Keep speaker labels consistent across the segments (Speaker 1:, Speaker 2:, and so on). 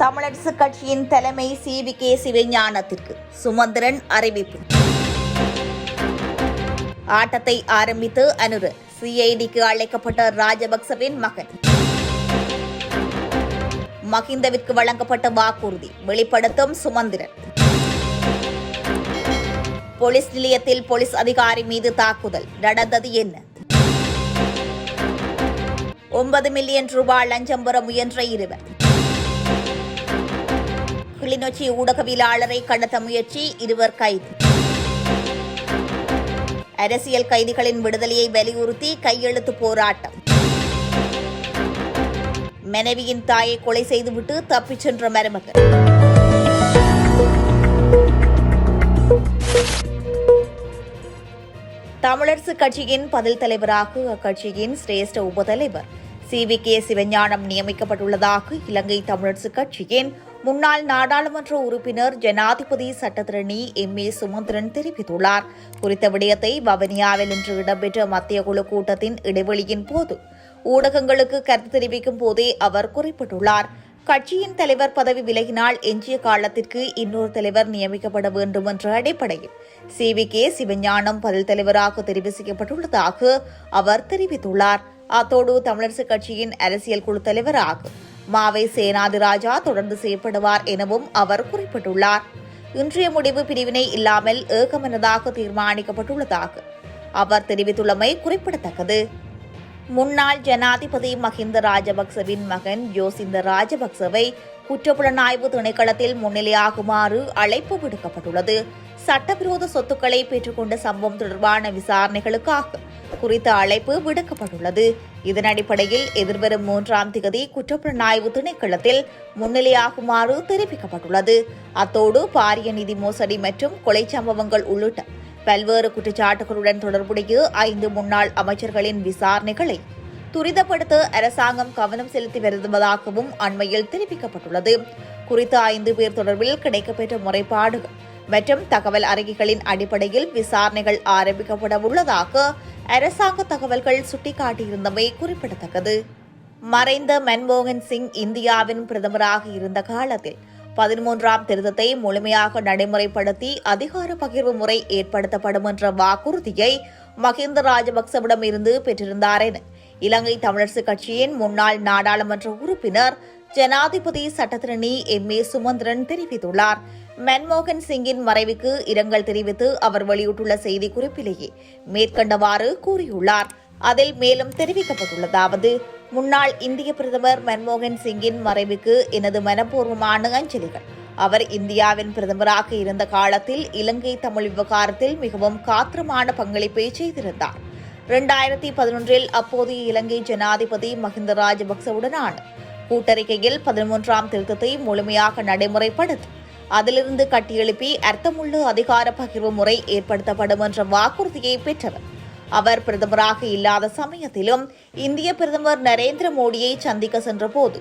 Speaker 1: தமிழரசு கட்சியின் தலைமை C V K சிவஞானத்திற்கு சுமந்திரன் அறிவிப்பு. ஆட்டத்தை ஆரம்பித்து அனுரு சிஐடிக்கு அழைக்கப்பட்ட ராஜபக்சவின் மகன். மகிந்தவிற்கு வழங்கப்பட்ட வாக்குறுதி வெளிப்படுத்தும் சுமந்திரன். போலீஸ் நிலையத்தில் போலீஸ் அதிகாரி மீது தாக்குதல் நடந்தது என்ன? ஒன்பது மில்லியன் ரூபாய் லஞ்சம் பெற முயன்ற இருவர். கிளிநொச்சி ஊடகவியலாளரை கடத்த முயற்சி இருவர் கைது. அரசியல் கைதிகளின் விடுதலையை வலியுறுத்தி கையெழுத்து போராட்டம். மனைவியின் தாயை கொலை செய்துவிட்டு தப்பிச் சென்ற மருமகன். தமிழரசு கட்சியின் பதில் தலைவராக அக்கட்சியின் சிரேஷ்ட உபதலைவர் சி வி கே சிவஞானம் நியமிக்கப்பட்டுள்ளதாக இலங்கை தமிழரசு கட்சியின் முன்னாள் நாடாளுமன்ற உறுப்பினர் ஜனாதிபதி சட்டத்திரணி எம். ஏ. சுமந்திரன் தெரிவித்துள்ளார். குறித்த விடயத்தை வவனியாவில் இன்று இடம்பெற்ற மத்திய குழு கூட்டத்தின் இடைவெளியின் போது ஊடகங்களுக்கு கருத்து தெரிவிக்கும் போதே அவர் குறிப்பிட்டுள்ளார். கட்சியின் தலைவர் பதவி விலகினால் எஞ்சிய காலத்திற்கு இன்னொரு தலைவர் நியமிக்கப்பட வேண்டும் என்ற அடிப்படையில் சி. வி. கே. சிவஞானம் பதில் தலைவராக தெரிவு செய்யப்பட்டுள்ளதாக அவர் தெரிவித்துள்ளார். அத்தோடு தமிழரசுக் கட்சியின் அரசியல் குழு தலைவராக மாவை சேனாதிராஜா தொடர்ந்து செய்யப்படுவார் எனவும் அவர் குறிப்பிட்டுள்ளார். இன்றைய முடிவு பிரிவினை இல்லாமல் ஏகமனதாக தீர்மானிக்கப்பட்டுள்ளதாக அவர் தெரிவித்துள்ளமை குறிப்பிடத்தக்கது. முன்னாள் ஜனாதிபதி மஹிந்த ராஜபக்சவின் மகன் ஜோசிந்த ராஜபக்சவை குற்றப்புலனாய்வு திணைக்களத்தில் முன்னிலையாகுமாறு அழைப்பு விடுக்கப்பட்டுள்ளது. சட்டவிரோத சொத்துக்களை பெற்றுக்கொண்ட சம்பவம் தொடர்பான விசாரணைகளுக்காக குறித்த அழைப்பு விடுக்கப்பட்டுள்ளது. இதன் அடிப்படையில் எதிர்வரும் மூன்றாம் திகதி குற்றப்புலனாய்வு திணைக்களத்தில் முன்னிலையாகுமாறு தெரிவிக்கப்பட்டுள்ளது. அத்தோடு பாரிய நிதி மோசடி மற்றும் கொலை சம்பவங்கள் உள்ளிட்ட பல்வேறு குற்றச்சாட்டுகளுடன் தொடர்புடைய ஐந்து முன்னாள் அமைச்சர்களின் விசாரணைகளை துரிதப்படுத்த அரசாங்கம் கவனம் செலுத்தி வருவதாகவும் அண்மையில் தெரிவிக்கப்பட்டுள்ளது. குறித்த ஐந்து பேர் தொடர்பில் கிடைக்கப்பெற்ற முறைப்பாடுகள் மற்றும் தகவல் அறிக்கைகளின் அடிப்படையில் விசாரணைகள் ஆரம்பிக்கப்பட உள்ளதாக அரசாங்க தகவல்கள் சுட்டிக்காட்டியிருந்தமை குறிப்பிடத்தக்கது. மறைந்த மன்மோகன் சிங் இந்தியாவின் பிரதமராக இருந்த காலத்தில் பதிமூன்றாம் திருத்தத்தை முழுமையாக நடைமுறைப்படுத்தி அதிகார பகிர்வு முறை ஏற்படுத்தப்படும் என்ற வாக்குறுதியை மஹிந்த ராஜபக்சவிடம் இருந்து பெற்றிருந்தார் என இலங்கை தமிழரசு கட்சியின் முன்னாள் நாடாளுமன்ற உறுப்பினர் ஜனாதிபதி சட்டத்திரணி எம். ஏ. சுமந்திரன் தெரிவித்துள்ளார். மன்மோகன் சிங்கின் மறைவுக்கு இரங்கல் தெரிவித்து அவர் வெளியிட்டுள்ள செய்திக்குறிப்பிலேயே மேற்கண்டவாறு கூறியுள்ளார். அதில் மேலும் தெரிவிக்கப்பட்டுள்ளதாவது முன்னாள் இந்திய பிரதமர் மன்மோகன் சிங்கின் மறைவுக்கு எனது மனப்பூர்வமான அஞ்சலிகள். அவர் இந்தியாவின் பிரதமராக இருந்த காலத்தில் இலங்கை தமிழ் விவகாரத்தில் மிகவும் காத்திரமான பங்களிப்பை செய்திருந்தார். இரண்டாயிரத்தி பதினொன்றில் அப்போதைய இலங்கை ஜனாதிபதி மஹிந்த ராஜபக்சவுடனான கூட்டறிக்கையில் பதிமூன்றாம் திருத்தத்தை முழுமையாக நடைமுறைப்படுத்தும் அதிலிருந்து கட்டியெழுப்பி அர்த்தமுள்ள அதிகார பகிர்வு முறை ஏற்படுத்தப்படும் என்ற வாக்குறுதியை பெற்றவர். அவர் பிரதமராக இல்லாத சமயத்திலும் இந்திய பிரதமர் நரேந்திர மோடியை சந்திக்க சென்றபோது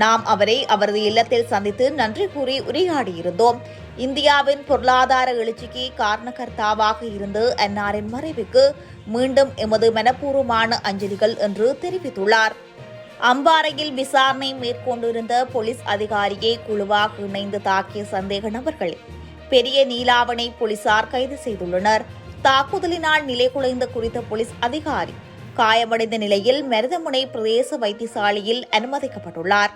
Speaker 1: நாம் அவரை அவரது இல்லத்தில் சந்தித்து நன்றி கூறி உரையாடியிருந்தோம். இந்தியாவின் பொருளாதார எழுச்சிக்கு காரணகர்த்தாவாக இருந்து அன்னாரின் மறைவுக்கு மீண்டும் எமது மனப்பூர்வமான அஞ்சலிகள் என்று தெரிவித்துள்ளார். அம்பாறையில் விசாரணை மேற்கொண்டிருந்த போலீஸ் அதிகாரியை குழுவாக இணைந்து தாக்கிய சந்தேக நபர்களை பெரிய நீலாவணை போலீசார் கைது செய்துள்ளனர். தாக்குதலினால் நிலைகுலைந்த குறித்த போலீஸ் அதிகாரி காயமடைந்த நிலையில் மருதமுனை பிரதேச வைத்தியசாலையில் அனுமதிக்கப்பட்டுள்ளார்.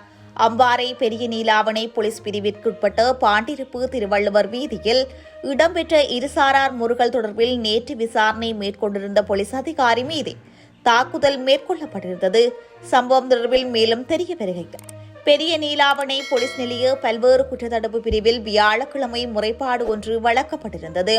Speaker 1: அம்பாறை பெரிய நீலாவணை போலீஸ் பிரிவிற்குட்பட்ட பாண்டிருப்பு திருவள்ளுவர் வீதியில் இடம்பெற்ற இருசாரார் முறுகல் தொடர்பில் நேற்று விசாரணை மேற்கொண்டிருந்த போலீஸ் அதிகாரி மீது தாக்குதல் மேற்கொள்ளப்பட்டிருந்தது. சம்பவம் தொடர்பில் மேலும் தெரிய வருகிறது. பெரிய நீலாவணை போலீஸ் நிலைய பல்வேறு குற்றத்தடுப்பு பிரிவில் வியாழக்கிழமை முறைப்பாடு ஒன்று வழங்கப்பட்டிருந்தது.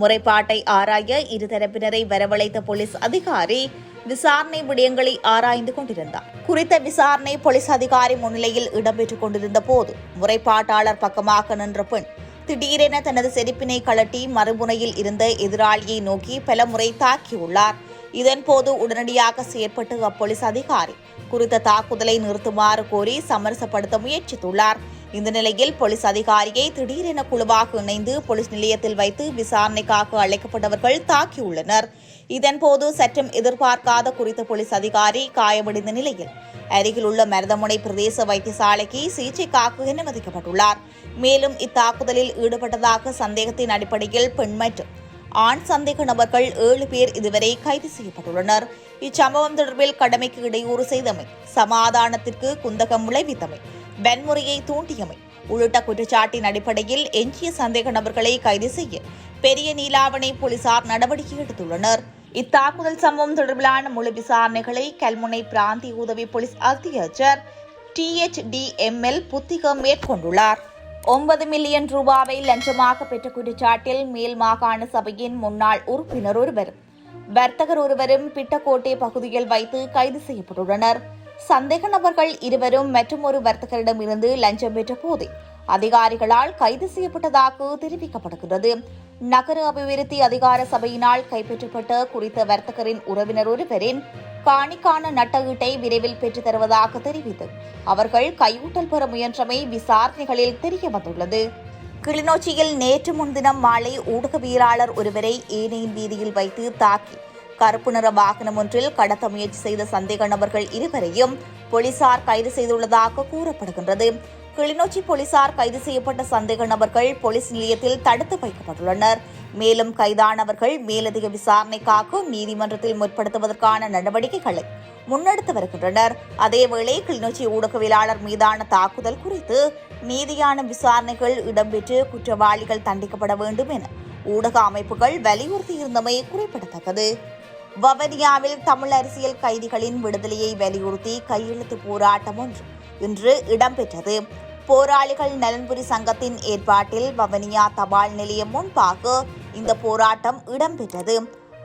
Speaker 1: முறைப்பாட்டை ஆராய இருதரப்பினரை வரவழைத்த போலீஸ் அதிகாரி விசாரணை விடயங்களை ஆராய்ந்து கொண்டிருந்தார். குறித்த விசாரணை போலீஸ் அதிகாரி முன்னிலையில் இடம்பெற்றுக் கொண்டிருந்த போது முறைப்பாட்டாளர் பக்கமாக நின்ற பெண் திடீரென தனது செருப்பினை கழட்டி மறுமுனையில் இருந்த எதிராளியை நோக்கி பல முறை தாக்கியுள்ளார். இதன்போது உடனடியாக செயற்பட்டு அப்போலீஸ் அதிகாரி குறித்த தாக்குதலை நிறுத்துமாறு கோரி சமரசப்படுத்த முயற்சித்துள்ளார். இந்த நிலையில் போலீஸ் அதிகாரியை திடீரென குழுவாக இணைந்து போலீஸ் நிலையத்தில் வைத்து விசாரணைக்காக அழைக்கப்பட்டவர்கள் தாக்கியுள்ளனர். இதன்போது சற்றும் எதிர்பார்க்காத குறித்த போலீஸ் அதிகாரி காயமடைந்த நிலையில் அருகில் உள்ள மருதமுனை பிரதேச வைத்தியசாலைக்கு சிகிச்சைக்காக அனுமதிக்கப்பட்டுள்ளார். மேலும் இத்தாக்குதலில் ஈடுபட்டதாக சந்தேகத்தின் அடிப்படையில் பெண் மற்றும் ஆண் சந்தேக நபர்கள் ஏழு பேர் இதுவரை கைது செய்யப்பட்டுள்ளனர். இச்சம்பவம் தொடர்பில் கடமைக்கு இடையூறு செய்தமை சமாதானத்திற்கு குந்தகம் விளைவித்தமை வன்முறையை தூண்டியமை. உள்ளிட்ட குற்றச்சாட்டின் அடிப்படையில் எஞ்சிய சந்தேக நபர்களை கைது செய்ய பெரிய நீலாவணை போலீசார் நடவடிக்கை எடுத்துள்ளனர். இத்தாக்குதல் சம்பவம் தொடர்பிலான முழு விசாரணைகளை கல்முனை பிராந்திய உதவி police அத்தியட்சர் D H D M L புத்திகம் மேற்கொண்டுள்ளார். ஒன்பது மில்லியன் ரூபாவை லஞ்சமாக பெற்ற குற்றச்சாட்டில் மேல் மாகாண சபையின் முன்னாள் உறுப்பினர் ஒருவரும் வர்த்தகர் ஒருவரும் பிட்டக்கோட்டை பகுதியில் வைத்து கைது செய்யப்பட்டுள்ளனர். சந்தேக நபர்கள் இருவரும் மற்றும் ஒரு வர்த்தகரிடமிருந்து லஞ்சம் பெற்ற போது அதிகாரிகளால் கைது செய்யப்பட்டதாக தெரிவிக்கப்படுகிறது நகர அபிவிருத்தி அதிகார சபையினால் கைப்பற்றப்பட்ட குறித்த வர்த்தகரின் உறவினர் ஒருவரின் காணிக்கான நட்டஈட்டை விரைவில் பெற்றுத் தருவதாக தெரிவித்து அவர்கள் கையூட்டல் பெற முயன்றமை விசாரணைகளில் தெரியவந்துள்ளது கிளிநொச்சியில் நேற்று முன்தினம் மாலை ஊடகவியலாளர் ஒருவரை ஏனையின் வீதியில் வைத்து தாக்கி கருப்பு நிற வாகனம் ஒன்றில் கடத்த முயற்சி செய்த சந்தேக நபர்கள் இருவரையும் போலீசார் கைது செய்துள்ளதாக கூறப்படுகின்றது. கிளிநொச்சி போலீசார் கைது செய்யப்பட்ட சந்தேக நபர்கள் போலீஸ் நிலையத்தில் தடுத்து வைக்கப்பட்டுள்ளனர். மேலும் கைதானவர்கள் மேலதிக விசாரணைக்காக நீதிமன்றத்தில் முற்படுத்துவதற்கான நடவடிக்கைகளை முன்னெடுத்து வருகின்றனர். அதேவேளை கிளிநொச்சி ஊடகவியலாளர் மீதான தாக்குதல் குறித்து நீதியான விசாரணைகள் இடம்பெற்று குற்றவாளிகள் தண்டிக்கப்பட வேண்டும் என ஊடக அமைப்புகள் வலியுறுத்தியிருந்தமை குறிப்பிடத்தக்கது. வவனியாவில் தமிழ் அரசியல் கைதிகளின் விடுதலையை வலியுறுத்தி கையெழுத்து போராட்டம் ஒன்று இன்று இடம்பெற்றது. போராளிகள் நலன்புரி சங்கத்தின் ஏற்பாட்டில் வவனியா தபால் நிலையம் முன்பாக இந்த போராட்டம் இடம்பெற்றது.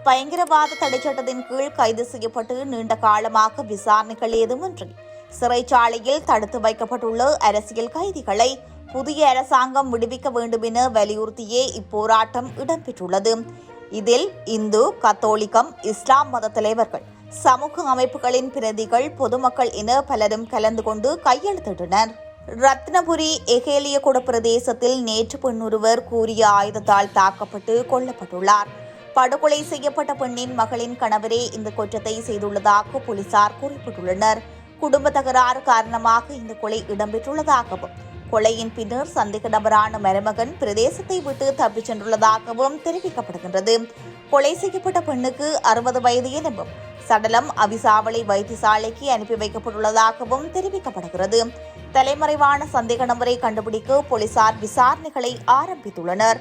Speaker 1: பயங்கரவாத தடைச்சட்டத்தின் கீழ் கைது செய்யப்பட்டு நீண்ட காலமாக விசாரணைகள் ஏதுமின்றி சிறைச்சாலையில் தடுத்து வைக்கப்பட்டுள்ள அரசியல் கைதிகளை புதிய அரசாங்கம் விடுவிக்க வேண்டும் என வலியுறுத்தியே இப்போராட்டம் இடம்பெற்றுள்ளது. இதில் இந்து கத்தோலிக்கம் இஸ்லாம் மத தலைவர்கள் சமூக அமைப்புகளின் பிரதிகள் பொதுமக்கள் என பலரும் கலந்து கொண்டு கையெழுத்திட்டனர். ரத்னபுரி எகேலியகுட பிரதேசத்தில் நேற்று பெண்ணொருவர் கூறிய ஆயுதத்தால் தாக்கப்பட்டு கொல்லப்பட்டுள்ளார். படுகொலை செய்யப்பட்ட பெண்ணின் மகளின் கணவரே இந்த குற்றத்தை செய்துள்ளதாக போலீசார் குறிப்பிட்டுள்ளனர். குடும்ப தகராறு காரணமாக இந்த கொலை இடம்பெற்றுள்ளதாகவும் கொலையின் பின்னர் சந்தேக நபரான மருமகன் பிரதேசத்தை விட்டு தப்பிச் சென்றுள்ளதாகவும் தெரிவிக்கப்படுகின்றது. கொலை செய்யப்பட்ட பெண்ணுக்கு அறுபது வயது எனவும் சடலம் அவிசாவளி வைத்தியசாலைக்கு அனுப்பி வைக்கப்பட்டுள்ளதாகவும் தெரிவிக்கப்படுகிறது. தலைமறைவான சந்தேக நபரை கண்டுபிடிக்க போலீசார் விசாரணைகளை ஆரம்பித்துள்ளனர்.